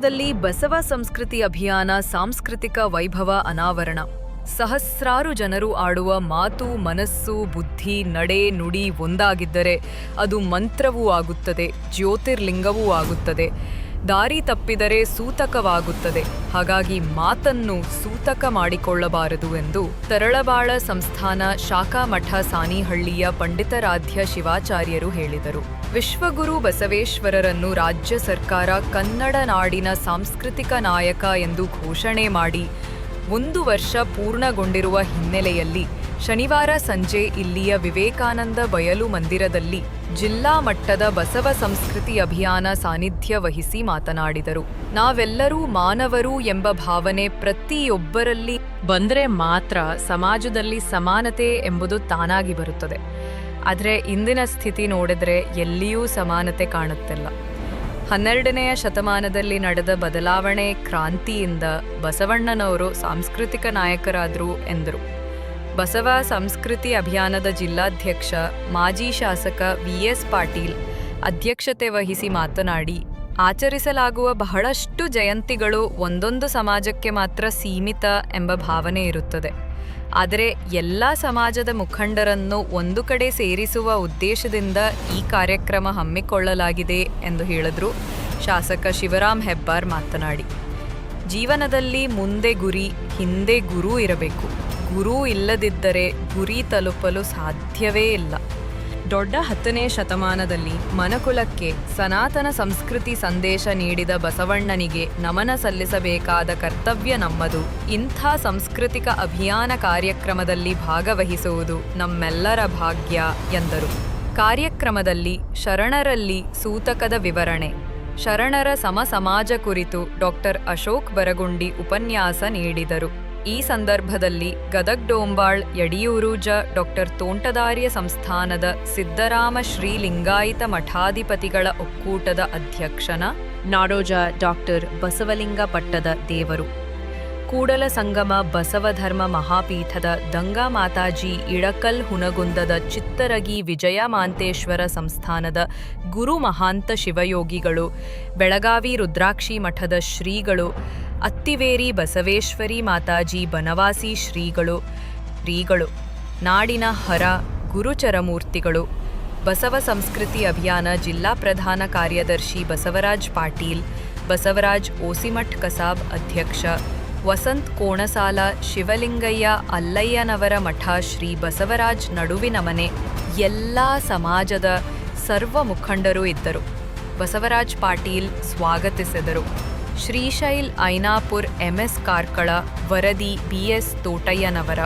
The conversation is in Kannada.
ಜಿಲ್ಲಾದಲ್ಲಿ ಬಸವ ಸಂಸ್ಕೃತಿ ಅಭಿಯಾನ ಸಾಂಸ್ಕೃತಿಕ ವೈಭವ ಅನಾವರಣ. ಸಹಸ್ರಾರು ಜನರು ಆಡುವ ಮಾತು, ಮನಸ್ಸು, ಬುದ್ಧಿ, ನಡೆ, ನುಡಿ ಒಂದಾಗಿದ್ದರೆ ಅದು ಮಂತ್ರವೂ ಆಗುತ್ತದೆ, ಜ್ಯೋತಿರ್ಲಿಂಗವೂ ಆಗುತ್ತದೆ. ದಾರಿ ತಪ್ಪಿದರೆ ಸೂತಕವಾಗುತ್ತದೆ. ಹಾಗಾಗಿ ಮಾತನ್ನು ಸೂತಕ ಮಾಡಿಕೊಳ್ಳಬಾರದು ಎಂದು ತರಳಬಾಳ ಸಂಸ್ಥಾನ ಶಾಖಾ ಮಠ ಸಾನಿಹಳ್ಳಿಯ ಪಂಡಿತಾರಾಧ್ಯ ಶಿವಾಚಾರ್ಯರು ಹೇಳಿದರು. ವಿಶ್ವಗುರು ಬಸವೇಶ್ವರರನ್ನು ರಾಜ್ಯ ಸರ್ಕಾರ ಕನ್ನಡ ನಾಡಿನ ಸಾಂಸ್ಕೃತಿಕ ನಾಯಕ ಎಂದು ಘೋಷಣೆ ಮಾಡಿ ಒಂದು ವರ್ಷ ಪೂರ್ಣಗೊಂಡಿರುವ ಹಿನ್ನೆಲೆಯಲ್ಲಿ ಶನಿವಾರ ಸಂಜೆ ಇಲ್ಲಿಯ ವಿವೇಕಾನಂದ ಬಯಲು ಮಂದಿರದಲ್ಲಿ ಜಿಲ್ಲಾ ಮಟ್ಟದ ಬಸವ ಸಂಸ್ಕೃತಿ ಅಭಿಯಾನ ಸಾನ್ನಿಧ್ಯ ವಹಿಸಿ ಮಾತನಾಡಿದರು. ನಾವೆಲ್ಲರೂ ಮಾನವರು ಎಂಬ ಭಾವನೆ ಪ್ರತಿಯೊಬ್ಬರಲ್ಲಿ ಬಂದರೆ ಮಾತ್ರ ಸಮಾಜದಲ್ಲಿ ಸಮಾನತೆ ಎಂಬುದು ತಾನಾಗಿ ಬರುತ್ತದೆ. ಆದರೆ ಇಂದಿನ ಸ್ಥಿತಿ ನೋಡಿದರೆ ಎಲ್ಲಿಯೂ ಸಮಾನತೆ ಕಾಣುತ್ತಿಲ್ಲ. ಹನ್ನೆರಡನೆಯ ಶತಮಾನದಲ್ಲಿ ನಡೆದ ಬದಲಾವಣೆ ಕ್ರಾಂತಿಯಿಂದ ಬಸವಣ್ಣನವರು ಸಾಂಸ್ಕೃತಿಕ ನಾಯಕರಾದರು ಎಂದರು. ಬಸವ ಸಂಸ್ಕೃತಿ ಅಭಿಯಾನದ ಜಿಲ್ಲಾಧ್ಯಕ್ಷ, ಮಾಜಿ ಶಾಸಕ ವಿ ಎಸ್ ಪಾಟೀಲ್ ಅಧ್ಯಕ್ಷತೆ ವಹಿಸಿ ಮಾತನಾಡಿ, ಆಚರಿಸಲಾಗುವ ಬಹಳಷ್ಟು ಜಯಂತಿಗಳು ಒಂದೊಂದು ಸಮಾಜಕ್ಕೆ ಮಾತ್ರ ಸೀಮಿತ ಎಂಬ ಭಾವನೆ ಇರುತ್ತದೆ. ಆದರೆ ಎಲ್ಲ ಸಮಾಜದ ಮುಖಂಡರನ್ನು ಒಂದು ಕಡೆ ಸೇರಿಸುವ ಉದ್ದೇಶದಿಂದ ಈ ಕಾರ್ಯಕ್ರಮ ಹಮ್ಮಿಕೊಳ್ಳಲಾಗಿದೆ ಎಂದು ಹೇಳಿದ್ರು ಶಾಸಕ ಶಿವರಾಮ್ ಹೆಬ್ಬಾರ್ ಮಾತನಾಡಿ. ಜೀವನದಲ್ಲಿ ಮುಂದೆ ಗುರಿ, ಹಿಂದೆ ಗುರು ಇರಬೇಕು. ಗುರು ಇಲ್ಲದಿದ್ದರೆ ಗುರಿ ತಲುಪಲು ಸಾಧ್ಯವೇ ಇಲ್ಲ. ದೊಡ್ಡ ಹತ್ತನೇ ಶತಮಾನದಲ್ಲಿ ಮನಕುಲಕ್ಕೆ ಸನಾತನ ಸಂಸ್ಕೃತಿ ಸಂದೇಶ ನೀಡಿದ ಬಸವಣ್ಣನಿಗೆ ನಮನ ಸಲ್ಲಿಸಬೇಕಾದ ಕರ್ತವ್ಯ ನಮ್ಮದು. ಇಂಥ ಸಾಂಸ್ಕೃತಿಕ ಅಭಿಯಾನ ಕಾರ್ಯಕ್ರಮದಲ್ಲಿ ಭಾಗವಹಿಸುವುದು ನಮ್ಮೆಲ್ಲರ ಭಾಗ್ಯ ಎಂದರು. ಕಾರ್ಯಕ್ರಮದಲ್ಲಿ ಶರಣರಲ್ಲಿ ಸೂತಕದ ವಿವರಣೆ. ಶರಣರ ಸಮ ಸಮಾಜ ಕುರಿತು ಡಾಕ್ಟರ್ ಅಶೋಕ್ ಬರಗುಂಡಿ ಉಪನ್ಯಾಸ ನೀಡಿದರು. ಈ ಸಂದರ್ಭದಲ್ಲಿ ಗದಗ್ ಡೋಂಬಾಳ್ ಯಡಿಯೂರುಜ ಡಾಕ್ಟರ್ ತೋಂಟದಾರ್ಯ ಸಂಸ್ಥಾನದ ಸಿದ್ದರಾಮ ಶ್ರೀ ಲಿಂಗಾಯಿತ ಮಠಾಧಿಪತಿಗಳ ಒಕ್ಕೂಟದ ಅಧ್ಯಕ್ಷನ ನಾಡೋಜ ಡಾಕ್ಟರ್ ಬಸವಲಿಂಗ ಪಟ್ಟದ ದೇವರು. ಕೂಡಲ ಸಂಗಮ ಬಸವಧರ್ಮ ಮಹಾಪೀಠದ ದಂಗಾ ಮಾತಾಜಿ ಇಳಕಲ್ ಹುನಗುಂದದ ಚಿತ್ತರಗಿ ವಿಜಯ ಮಾಂತೇಶ್ವರ ಸಂಸ್ಥಾನದ ಗುರು ಮಹಾಂತ ಶಿವಯೋಗಿಗಳು, ಬೆಳಗಾವಿ ರುದ್ರಾಕ್ಷಿ ಮಠದ ಶ್ರೀಗಳು ಅತ್ತಿವೇರಿ ಬಸವೇಶ್ವರಿ ಮಾತಾಜಿ ಬನವಾಸಿ ಶ್ರೀಗಳು ಶ್ರೀಗಳು, ನಾಡಿನ ಹರ, ಗುರುಚರಮೂರ್ತಿಗಳು, ಬಸವ ಸಂಸ್ಕೃತಿ ಅಭಿಯಾನ ಜಿಲ್ಲಾ ಪ್ರಧಾನ ಕಾರ್ಯದರ್ಶಿ ಬಸವರಾಜ್ ಪಾಟೀಲ್, ಬಸವರಾಜ್ ಓಸಿಮಠ್ ಕಸಾಬ್ ಅಧ್ಯಕ್ಷ, ವಸಂತ್ ಕೋಣಸಾಲ ಶಿವಲಿಂಗಯ್ಯ ಅಲ್ಲಯ್ಯನವರ ಮಠ ಶ್ರೀ ಬಸವರಾಜ್ ನಡುವಿನ ಮನೆ, ಎಲ್ಲ ಸಮಾಜದ ಸರ್ವ ಮುಖಂಡರು ಇದ್ದರು. ಬಸವರಾಜ್ ಪಾಟೀಲ್ ಸ್ವಾಗತಿಸಿದರು. ಶ್ರೀಶೈಲ್ ಐನಾಪುರ್ ಎಂಎಸ್ ಕಾರ್ಕಳ ವರದಿ ಬಿಎಸ್ ತೋಟಯ್ಯನವರ.